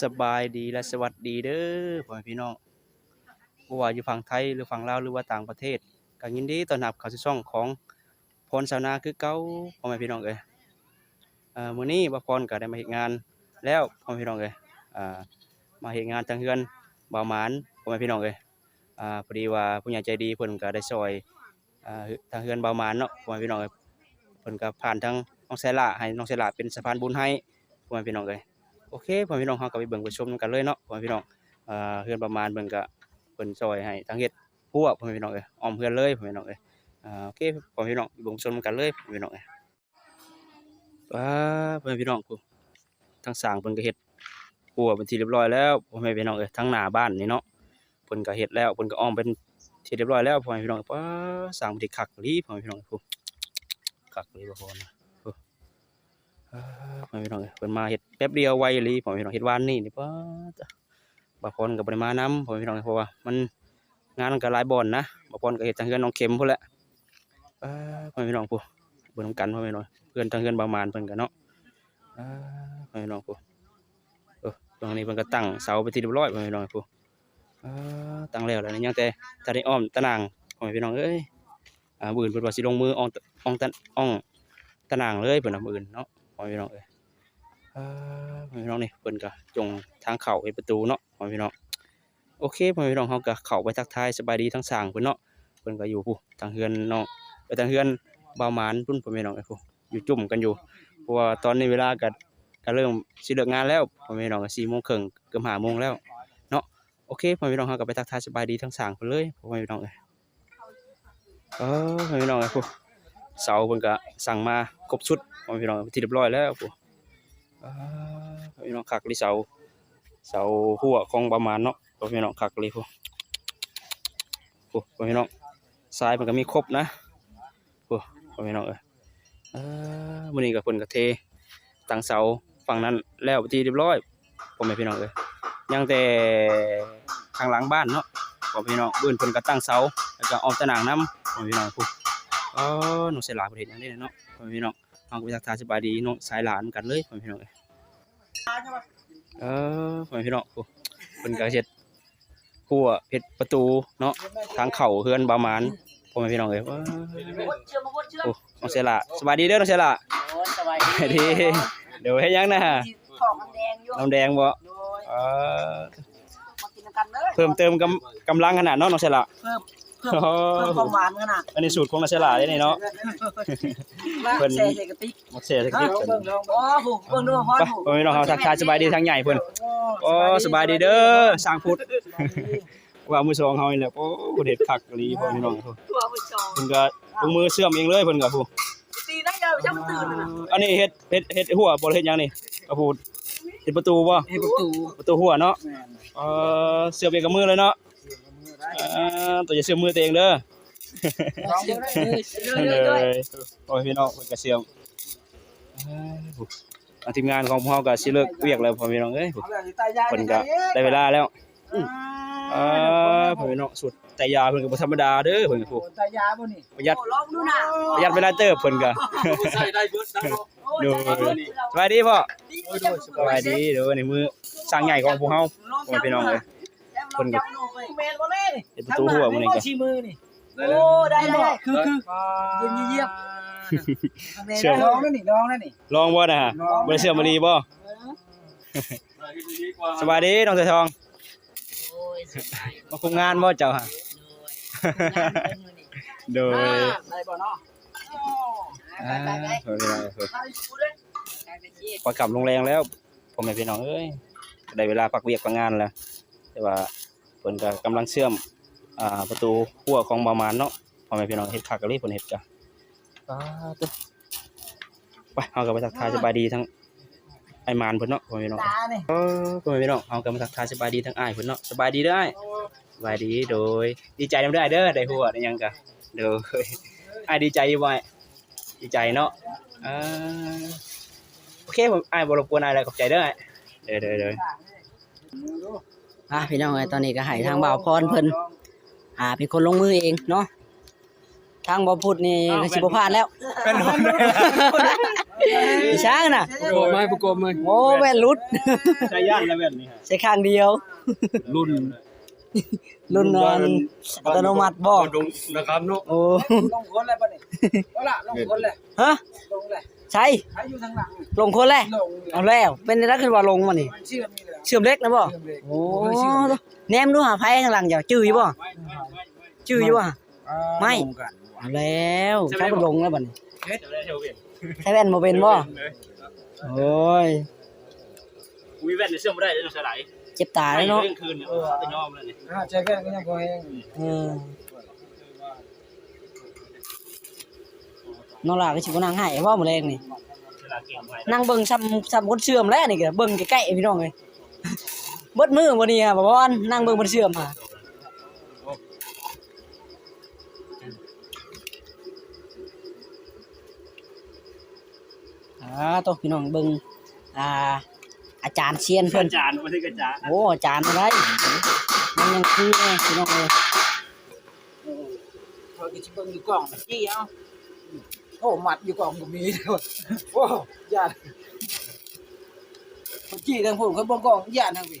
สบายดีและสวัสดีเด้อพ่อแม่พี่น้องบ่ว่าอยู่ฝั่งไทยหรือฝั่งลาวหรือว่าต่างประเทศก็ยินดีต้อนรับเข้าสู่ช่องของพรชาวนาคือเก่าพ่อแม่พี่น้องเอ้ยเอ่อมื้อนี้บ่พรก็ได้มาเฮ็ดงาน แล้วพ่อแม่พี่น้องเอ้ยอ่ามาเฮ็ดงานทางเฮือนบ่าวหมานพ่อแม่พี่น้องเอ้ยอ่าพอดีว่าผู้ใหญ่ใจดีเพิ่นก็ได้ซอยอ่าทางเฮือนบ่าวหมานเนาะพ่อแม่พี่น้องเอ้ยเพิ่นก็ผ่านทางน้องไซล่าให้น้องไซล่าเป็นสะพานบุญให้พ่อแม่พี่น้องเอ้ย โอเคพ่อพี่น้องเฮาก็ไปเบิ่งไปชมกันเลยเนาะพ่อพี่น้องเอ่อเฮือนประมาณเบิ่งก็เพิ่นซอยให้ทั้งเฮ็ดหัวพ่อพี่น้องเอ้ยอ้อมเฮือนเลยพ่อพี่น้องเอ้ยอ่าโอเคพ่อพี่น้องเบิ่งชมกันเลยพ่อพี่น้องเอ้ยว้าพ่อพี่น้องกูทั้งสร้างเพิ่นก็เฮ็ดหัวเป็นที่เรียบร้อยแล้วพ่อแม่พี่น้องเอ้ยทั้งหน้าบ้านนี่เนาะเพิ่นก็เฮ็ดแล้วเพิ่นก็อ้อมเป็นที่เรียบร้อยแล้วพ่อแม่พี่น้องว้าสร้างเป็นที่คักลีพ่อแม่พี่น้องกูคักลีบ่พอนะเอ่อ พ่อพี่น้องเพิ่นมาเฮ็ดแป๊บเดียวไวอีหลีพ่อพี่น้องเฮ็ดวานนี่นี่ป้าจ้ะบางคนก็บ่ได้มาน้ำพ่อพี่น้องเพราะว่ามันงานมันก็หลายบ่อนนะบางคนก็เฮ็ดทางเฮือนน้องเข็มพุ่นแหละพ่อพี่น้องผู้เบิ่งกันพ่อพี่น้องเพื่อนทางเฮือนประมาณเพิ่นก็เนาะพ่อพี่น้องผู้เออตรงนี้เพิ่นก็ตั้งเสาไปที่เรียบร้อยพ่อพี่น้องผู้เอ่อตั้งแล้วแล้วนี่ยังแต่ถ้าได้อ้อมตะนางพ่อพี่น้องเอ้ยอ่ามื้ออื่นเพิ่นว่าสิลงมืออ้องอ้องตะอ้องตะนางเลยเพิ่นน่ะมื้ออื่นเนาะ อพี่น้องเอ้ยเอ่อพ่อพี่น้องนี่เพิ่นก็จงทางเข้าไอ้ประตูเนาะพ่อพี่น้องโอเคพ่อพี่น้องเฮาก็เข้าไปทักทายสบายดีทั้งสร้างเพิ่นเนาะเพิ่นก็อยู่ผู้ทางเฮือนน้องไปทางเฮือนบ่าวหมานพุ่นพ่อพี่น้องไอ้ผู้อยู่จุ่มกันอยู่เพราะว่าตอนนี้เวลาก็ก็เริ่มสิเลิกงานแล้วพ่อพี่น้องก็4:30เกือบ5:00แล้วเนาะโอเคพ่อพี่น้องเฮาก็ไปทักทายสบายดีทั้งสร้างเพิ่นเลยพ่อพี่น้องเอ้ยเออพ่อพี่น้องไอ้ผู้ เสาเพิ่นก็สั่งมาครบชุดพ่อพี่น้องที่เรียบร้อยแล้วปู่อ่าพ่อพี่น้องคักลิเสาเสาหัวของประมาณเนาะพี่น้องคักลิปู่ปู่พ่อพี่น้องซ้ายมันก็มีครบนะปู่พ่อพี่น้องเอ้ยเออมื้อนี้ก็เพิ่นก็เทตั้งเสาฝั่งนั้นแล้วที่เรียบร้อยพ่อแม่พี่น้องเอ้ยยังแต่ข้างหลังบ้านเนาะพ่อพี่น้องเบิ่นเพิ่นก็ตั้งเสาแล้วก็เออกตะนางนํพ่อแม่พี่น้อง ปู่อ๋อหนูเสียหลายประเทศอย่างนี้เนาะพ่อแม่พี่น้องเอาไปทักทายสบายดีน้องสายหลานกันเลยพ่อแม่พี่น้องเอ้ยเออพ่อแม่พี่น้องโอ้เพิ่นก็เฮ็ดหัวเฮ็ดประตูเนาะทางเข้าเฮือนบามานพ่อแม่พี่น้องเอ้ยว้าเชื่อมาบดเชื่อโอ้น้องเสยหละสบายดีเด้อน้องเสยหละโอ้ยสบายสบายดีเดี๋ยวเฮ็ดหยังนะของน้ำแดงอยู่น้ำแดงบ่โดยเออมากินกันเด้อเพิ่มเติมกำกำลังขนาดเนาะน้องเสยหละเพิ่ม เพิ่มเพิ่มความหวานขนาดอันนี้สูตรของน้องเสยหละเด้นี่เนาะเพิ่นแช่ใส่กระติกมักเสียสักนิดกันโอ้โหเบิ่งดูฮอดไปพ่อแม่พี่น้องเฮาทักทายสบายดีทางใหญ่เพิ่นโอ้สบายดีเด้อสร้างพุทธว่ามือสองเฮานี่แหละโอ้เด็ดคักอีหลีพ่อพี่น้องตัวมือสองเพิ่นก็ลงมือเชื่อมเองเลยเพิ่นก็ผู้ตีนั่งยาวช่างตื่นน่ะอันนี้เฮ็ดเฮ็ดเฮ็ดหัวบ่ได้เฮ็ดหยังนี่ก็พูดเฮ็ดประตูบ่ให้ประตูประตูหัวเนาะเอ่อเชื่อมเองกับมือเลยเนาะเอ่อ ตัวจะเชื่อมมือตัวเองเด้อเชื่อเลยเลเลยยโอ้ยพี่น้องเพิ่นก็เชื่อมเอ้ยผู้อ่าทีมงานของพวกเราก็สิเลิกเวียกแล้วพ่อพี่น้องเอ้ยผู้เพิ่นก็ได้เวลาแล้วเอ่อพ่อพี่น้องสุดแต่ยาเพิ่นก็บ่ธรรมดาเด้อเพิ่นก็ผู้ตายาบ่นี่ประหยัดโอ้ลองดูนะประหยัดเวลาเติบเพิ่นก็ใส่ได้เบิดนะดูสบายดีพ่อสบายดีเดี๋ยวในมือสร้างใหญ่ของพวกเฮาโอ้ยพี่น้องเอ้ย คนกับแม่นบ่แน่นี่เฮ็ดประตูหัวมื้อนี้ก็ชี้มือนี่โอ้ได้ได้คือคือเยี่ยมเยี่ยมเชื่อลองนั่นนี่ลองนั่นนี่ลองบ่นะฮะบ่ได้เชื่อมาดีบ่สบายดีน้องเสยทองโอ้ยสบายมาคุมงานบ่เจ้าฮะโดยได้บ่เนาะอ่าไปไปเฮ้ยเฮ้ยเฮ้ยไปพูดเลยไปไปเชี่ยพอกลับโรงแรมแล้วพ่อแม่พี่น้องเอ้ยได้เวลาพักเวียกพักงานแล้วแต่ว่า เพิ่นก็กำลังเชื่อมอ่าประตูหัวของบามานเนาะพ่อแม่พี่น้องเฮ็ดคักกะลีเพิ่นเฮ็ดจ้ะป้าตึไปเฮาก็ไปทักทายสบายดีทั้งไอ้มานเพิ่นเนาะพ่อแม่พี่น้องตาเนี่ยเออพ่อแม่พี่น้องเอากำลังทักทายสบายดีทั้งอ้ายเพิ่นเนาะสบายดีเด้ออ้ายสบายดีโดย ดีใจนำได้เด้อได้หัวได้หยังกะโดยอ้ายดีใจอยู่บ่อ้ายดีใจเนาะอ่าโอเคผมอ้ายบ่รบกวนอ้ายแล้วขอบใจเด้ออ้ายเด้อเด้ อเด้ออะพี่น้องเอ้ยตอนนี้ก็ให้ทางบ่าวพรเพิ่นอ่าเป็นคนลงมือเองเนาะทางบ่าวพุทธนี่ก็สิบ่พลาดแล้วเป็นหนอนอีช้างน่ะประกบไหมประกบไหมโอ้แว่นรุดใช้ย่านแล้วแบบนี้ฮะใช้ข้างเดียว รุ่นรุ่นนั้นอัตโนมัติบ่ดงนะครับเนาะโอ้ลงคนเลยป่ะนี่เอาละลงคนเลยฮะลงเลยใช่ใครอยู่ทางหลังลงคนแรกลงเอาแล้วเป็นได้ขึ้นว่าลงมานี่มันเชื่อมนี่ เลยเชื่อมเล็กนะบ่เชื่อมเลยโอ้แนมดูหาไผข้างหลังอย่าจื้ออยู่บ่จื้ออยู่บ่ไม่ลงกันเอาแล้วชอบลงแล้วบัดนี้จะได้เท่าเวียนใช้แว่นบ่เป็นบ่โอ้ยอุ้ยแว่นเนี่ยเชื่อมบ่ได้เลยเนาะสลายเจ็บตาเลยเนาะเรื่องคืนเนี่ยเออจะยอมแล้วนี่อ่าใช้แค่ก็ยังพอแห้งเออน้องลาก็สิบ่นั่งให้ว่ามื้อแรงนี่เวลาเก่งไปนั่งเบิ่งซ้ำซ้ำคนเชื่อมแล้วนี่ก็เบิ่งใกล้ๆพี่น้องเอ้ย เบิดมือบ่นี่ฮะบ่ว่านั่งเบิ่งคนเชื่อมหาอ่าตัวพี่น้องเบิ่งอ่า อาจารย์เชียนเพื่เพิ่อนนจานมาที่กระจานโอ้อาจารย์อะไรมันยังคือไงพี่น้องเอ้ยพอกินชิบเบิ้งอยู่กล่องจี้เอาโอ้หมัดอยู่กล่องก็มีด้วยโอ้ยาเขาจี้ทางผมเขาบอกกล่องยาทางพี่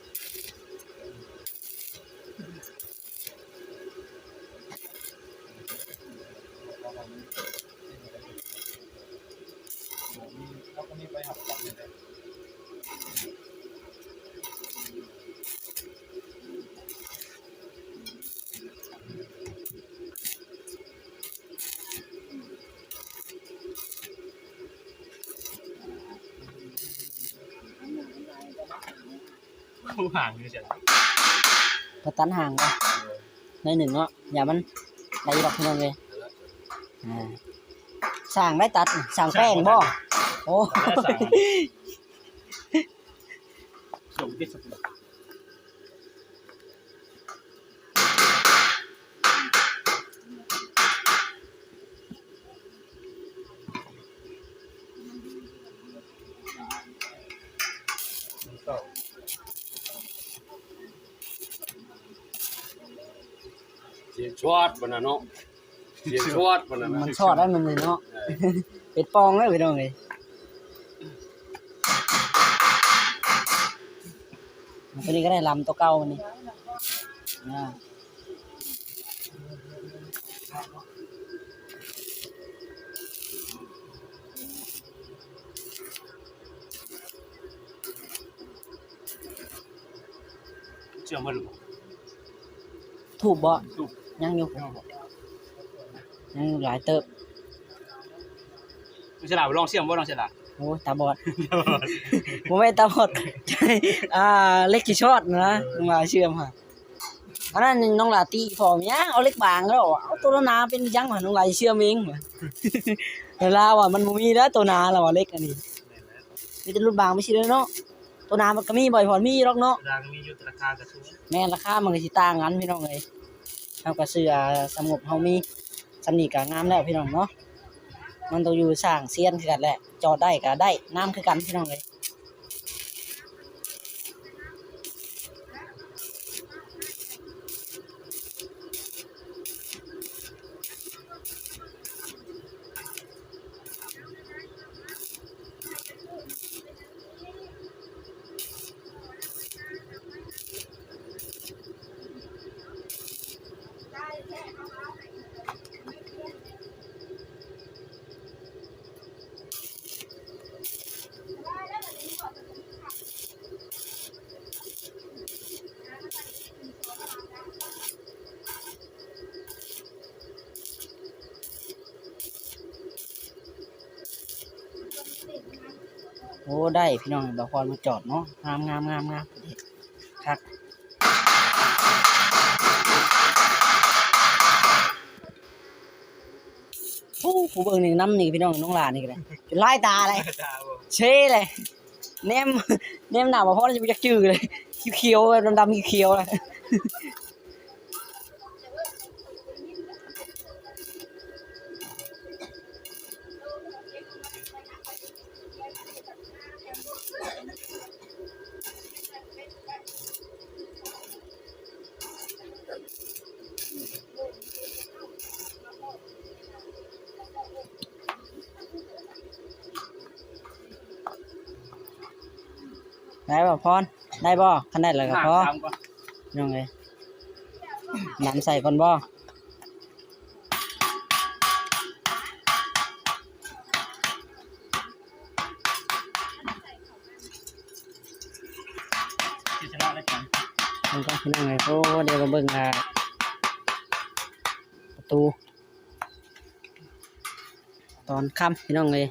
คู่ห่างอยู่เฉยก็ตันห่างไปในอยหนึ่งเนาะอย่ามันไหลดอกพี่น้องเลยอ่าสร้างได้ตัดนี่สร้างแป้งบ่โอ้ ส่งที่สุด เสียง ชวดบนน่ะเนาะเสียงชวดบนน่ะมันนะชอดได้มันเลยเนาะเป็ดปองเลยพี่น้องเลยตัวนี้ก็ได้ลำตัวเก่ามันนี่อ่าเชื่อมันหรือเปล่า ถูกบ่ถูกยังอยู่ยังอยู่หลายเติบไม่ฉลาดลองเชื่อมว่าลองฉลาดโอ้ยตาบอดผมไม่นตาบอดใช่อ่าเล็กกี่ช็อตนะมาเชื่อมค่ะอันนั้นน้องลาตีฟอร์มยังเอาเล็กบางแล้วเอาตัวนาเป็นยังหว่าน้องลาเชื่อมเองว่ะเวลาว่ามันบ่มีแล้วตัวนาแล้วว่าเล็กอันนี้มีแต่รุ่นบางไม่ใช่เลยเนาะ ตัวนามันก็มีบ่อยพอมีหรอกเนาะดังมีอยู่ราคากระชูแม่นราคามันก็สิต่างกันพี่น้องเอ้ยเฮาก็เสื้อสงบเฮามีสำนีก็งามแล้วพี่น้องเนาะมันต้องอยู่สร้างเซียนคือกันแหละจอดได้ก็ได้งามคือกันพี่น้องเอ้ย อ้ได้พี่น้องบางพรมาจอดเนาะงามงามงามงามครับโอ้ผู้เบิ่งนี่น้ำนี่พี่น้องน้องหลานนี่ก็เลยเป็นลายตาเลยเช่เลยเนมเนมหนาวบ่พอจะไปจักจื้อเลยเขียวๆดำๆเขียวๆเลย ได้บ่พรได้บ่คันได้แล้วก็พอน้องเอ้ยน้ำใส่ก่อนบ่มันก็พี่น้องไงโอ้เดี๋ยวมาเบิ่งอ่าประตู ตอนค่ำพี่น้องเลย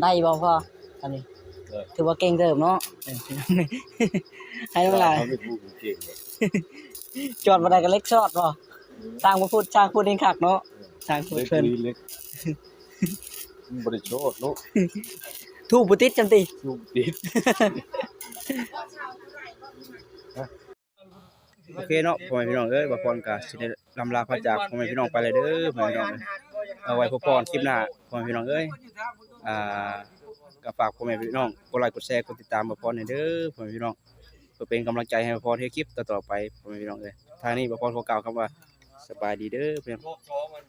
ได้บ่พ่อตอนนี้ถือว่าเก่งเติมเนาะเออพี่น้องเอ้ยให้น้องหลายเขาไม่พูดเก่งเลยจอดบ่ได้ก็เล็กชอดบ่สร้างบ่พูดสร้างพูดเองคักเนาะสร้างพูดเล็กเพิ่นเล็กมันบริโภคเนาะทูบบ่ติดจังติลูกติด โอเคเนาะพ่อแม่พี่น้องเอ้ยบ่พรก็สิได้ลำลาพระจากพ่อแม่พี่น้องไปเลยเด้อพ่อแม่พี่น้องเอ้ยเอาไว้พบพรคลิปหน้าพ่อแม่พี่น้องเอ้ยอ่าก็ฝากพ่อแม่พี่น้องกดไลค์กดแชร์กดติดตามบ่พรให้เด้อพ่อแม่พี่น้องเพื่อเป็นกำลังใจให้บ่พรเฮ็ดคลิปต่อๆไปพ่อแม่พี่น้องเอ้ยทางนี้บ่พรขอกล่าวคำว่าสบายดีเด้อเพื่อนโลกท้องมัน